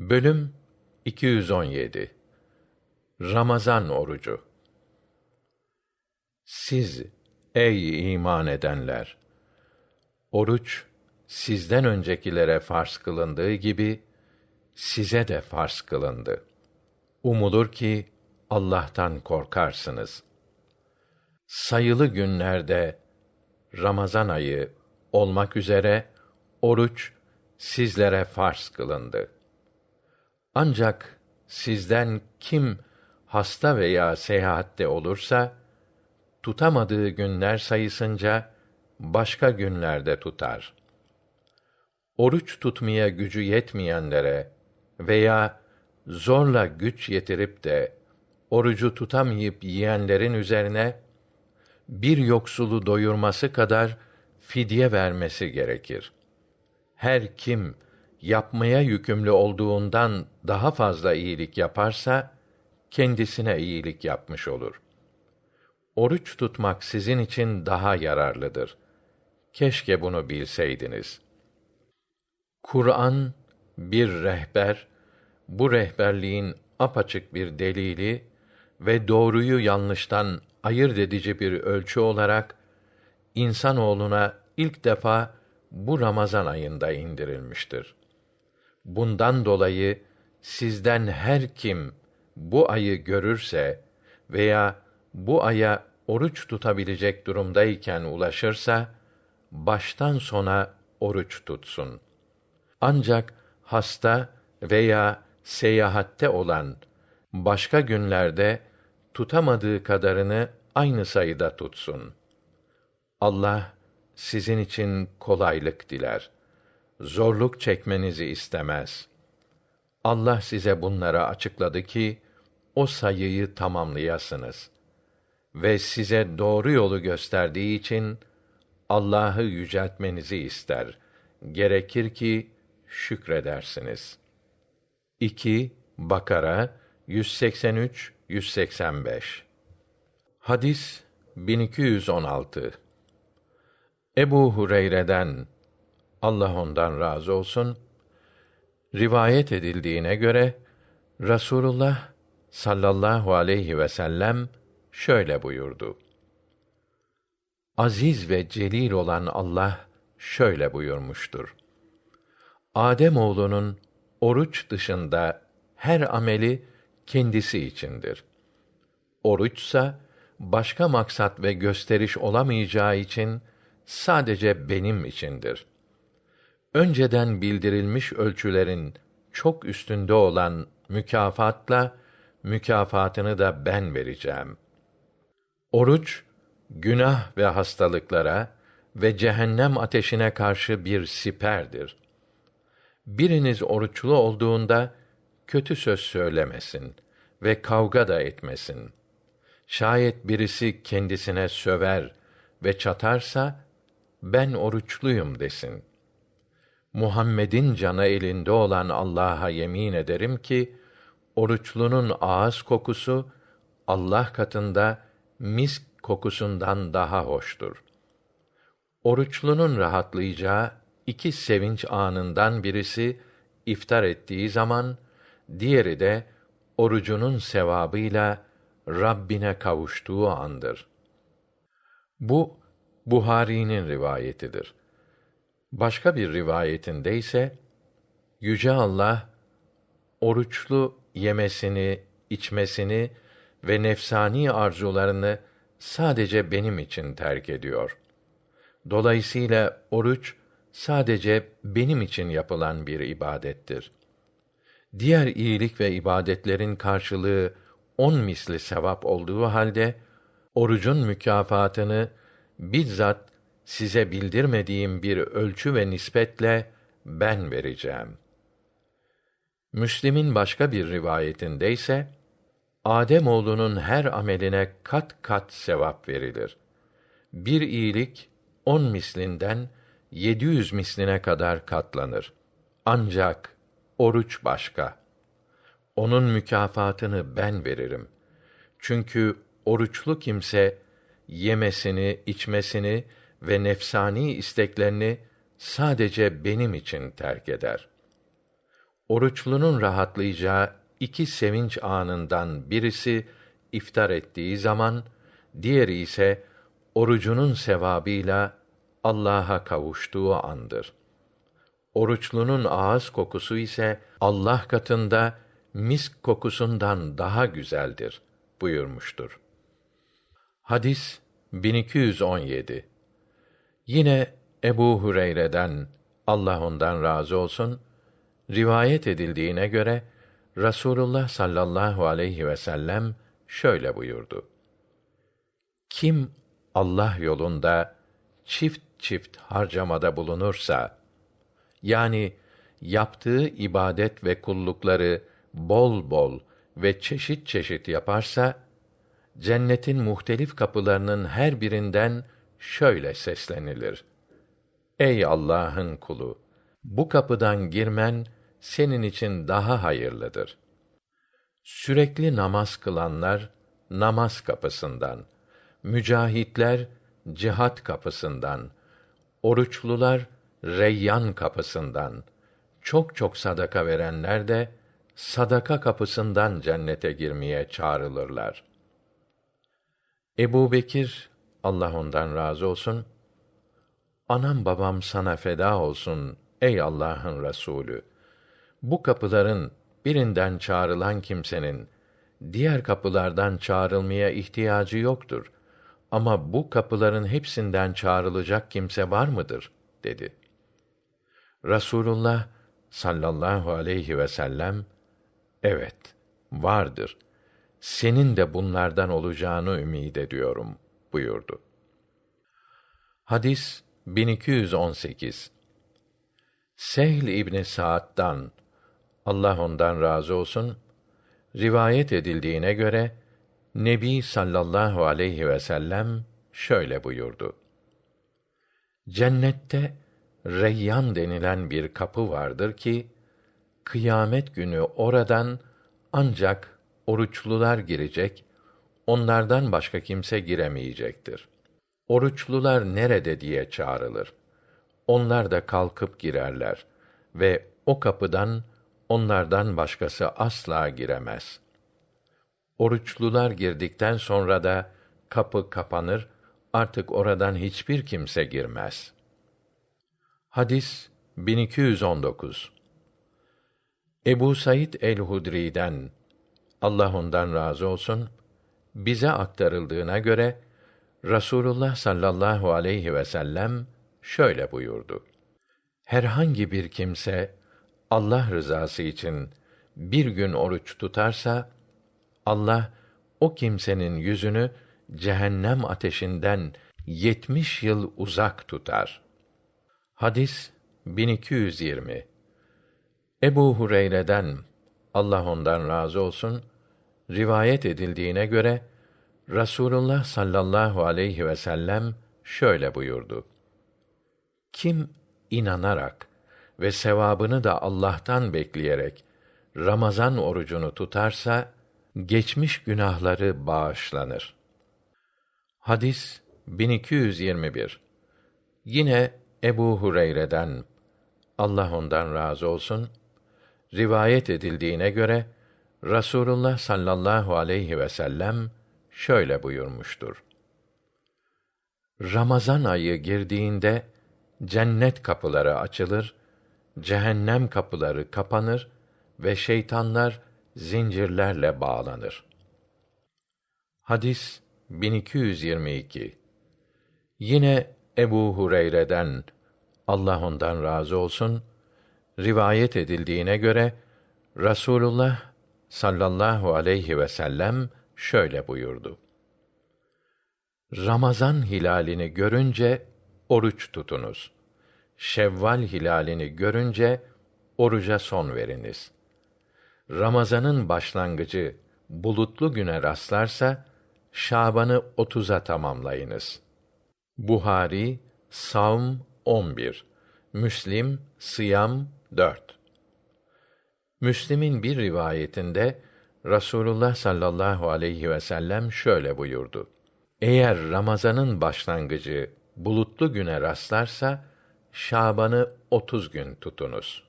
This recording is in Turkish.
Bölüm 217 Ramazan orucu Siz ey iman edenler oruç sizden öncekilere farz kılındığı gibi size de farz kılındı. Umulur ki Allah'tan korkarsınız. Sayılı günlerde Ramazan ayı olmak üzere oruç sizlere farz kılındı. Ancak sizden kim hasta veya seyahatte olursa tutamadığı günler sayısınca başka günlerde tutar. Oruç tutmaya gücü yetmeyenlere veya zorla güç yetirip de orucu tutamayıp yiyenlerin üzerine bir yoksulu doyurması kadar fidye vermesi gerekir. Her kim yapmaya yükümlü olduğundan daha fazla iyilik yaparsa kendisine iyilik yapmış olur. Oruç tutmak sizin için daha yararlıdır. Keşke bunu bilseydiniz. Kur'an bir rehber, bu rehberliğin apaçık bir delili ve doğruyu yanlıştan ayırt edici bir ölçü olarak insanoğluna ilk defa bu Ramazan ayında indirilmiştir. Bundan dolayı sizden her kim bu ayı görürse veya bu aya oruç tutabilecek durumdayken ulaşırsa baştan sona oruç tutsun. Ancak hasta veya seyahatte olan başka günlerde tutamadığı kadarını aynı sayıda tutsun. Allah sizin için kolaylık diler. Zorluk çekmenizi istemez. Allah size bunları açıkladı ki o sayıyı tamamlayasınız. Ve size doğru yolu gösterdiği için Allah'ı yüceltmenizi ister. Gerekir ki şükredersiniz. 2 Bakara 183 185 Hadis 1216 Ebu Hureyre'den Allah ondan razı olsun rivayet edildiğine göre Rasulullah sallallahu aleyhi ve sellem şöyle buyurdu. Aziz ve celil olan Allah şöyle buyurmuştur. Adem oğlunun oruç dışında her ameli kendisi içindir. Oruçsa başka maksat ve gösteriş olamayacağı için sadece benim içindir. Önceden bildirilmiş ölçülerin çok üstünde olan mükafatla mükafatını da ben vereceğim. Oruç günah ve hastalıklara ve cehennem ateşine karşı bir siperdir. Biriniz oruçlu olduğunda kötü söz söylemesin ve kavga da etmesin. Şayet birisi kendisine söver ve çatarsa ben oruçluyum desin. Muhammed'in canı elinde olan Allah'a yemin ederim ki oruçlunun ağız kokusu Allah katında misk kokusundan daha hoştur. Oruçlunun rahatlayacağı iki sevinç anından birisi iftar ettiği zaman, diğeri de orucunun sevabıyla Rabbine kavuştuğu andır. Bu Buhari'nin rivayetidir. Başka bir rivayetinde ise yüce Allah oruçlu yemesini, içmesini ve nefsani arzularını sadece benim için terk ediyor. Dolayısıyla oruç sadece benim için yapılan bir ibadettir. Diğer iyilik ve ibadetlerin karşılığı on misli sevap olduğu halde orucun mükafatını bizzat size bildirmediğim bir ölçü ve nispetle ben vereceğim. Müslim'in başka bir rivayetinde ise Adem oğlunun her ameline kat kat sevap verilir. Bir iyilik on mislinden yedi yüz misline kadar katlanır. Ancak oruç başka. Onun mükafatını ben veririm. Çünkü oruçlu kimse yemesini, içmesini ve nefsani isteklerini sadece benim için terk eder. Oruçlunun rahatlayacağı iki sevinç anından birisi iftar ettiği zaman, diğeri ise orucunun sevabıyla Allah'a kavuştuğu andır. Oruçlunun ağız kokusu ise Allah katında misk kokusundan daha güzeldir buyurmuştur. Hadis 1217. Yine Ebu Hureyre'den Allah ondan razı olsun rivayet edildiğine göre Rasulullah sallallahu aleyhi ve sellem şöyle buyurdu. Kim Allah yolunda çift çift harcamada bulunursa yani yaptığı ibadet ve kullukları bol bol ve çeşit çeşit yaparsa cennetin muhtelif kapılarının her birinden şöyle seslenilir. Ey Allah'ın kulu, bu kapıdan girmen senin için daha hayırlıdır. Sürekli namaz kılanlar namaz kapısından, mücahitler cihat kapısından, oruçlular Reyyan kapısından, çok çok sadaka verenler de sadaka kapısından cennete girmeye çağrılırlar. Ebu Bekir, Allah ondan razı olsun, anam babam sana feda olsun ey Allah'ın Resulü. Bu kapıların birinden çağrılan kimsenin diğer kapılardan çağrılmaya ihtiyacı yoktur. Ama bu kapıların hepsinden çağrılacak kimse var mıdır? dedi. Rasulullah sallallahu aleyhi ve sellem evet vardır. Senin de bunlardan olacağını ümid ediyorum buyurdu. Hadis 1218 Sehl İbni Sa'd'dan Allah ondan razı olsun rivayet edildiğine göre Nebi sallallahu aleyhi ve sellem şöyle buyurdu. Cennette Reyyan denilen bir kapı vardır ki kıyamet günü oradan ancak oruçlular girecek, onlardan başka kimse giremeyecektir. Oruçlular nerede diye çağrılır. Onlar da kalkıp girerler ve o kapıdan onlardan başkası asla giremez. Oruçlular girdikten sonra da kapı kapanır, artık oradan hiçbir kimse girmez. Hadis 1219 Ebu Said el-Hudri'den Allah ondan razı olsun bize aktarıldığına göre Rasulullah sallallahu aleyhi ve sellem şöyle buyurdu. Herhangi bir kimse Allah rızası için bir gün oruç tutarsa Allah o kimsenin yüzünü cehennem ateşinden yetmiş yıl uzak tutar. Hadis 1220 Ebu Hureyre'den Allah ondan razı olsun rivayet edildiğine göre Rasulullah sallallahu aleyhi ve sellem şöyle buyurdu. Kim inanarak ve sevabını da Allah'tan bekleyerek Ramazan orucunu tutarsa geçmiş günahları bağışlanır. Hadis 1221. Yine Ebu Hureyre'den Allah ondan razı olsun rivayet edildiğine göre Rasulullah sallallahu aleyhi ve sellem şöyle buyurmuştur. Ramazan ayı girdiğinde cennet kapıları açılır, cehennem kapıları kapanır ve şeytanlar zincirlerle bağlanır. Hadis 1222. Yine Ebu Hureyre'den Allah ondan razı olsun rivayet edildiğine göre Rasulullah sallallahu aleyhi ve sellem şöyle buyurdu. Ramazan hilalini görünce oruç tutunuz. Şevval hilalini görünce oruca son veriniz. Ramazanın başlangıcı bulutlu güne rastlarsa Şaban'ı otuza tamamlayınız. Buhari Savm 11 Müslim Sıyam 4 Müslim'in bir rivayetinde Rasulullah sallallahu aleyhi ve sellem şöyle buyurdu. Eğer Ramazanın başlangıcı bulutlu güne rastlarsa Şaban'ı otuz gün tutunuz.''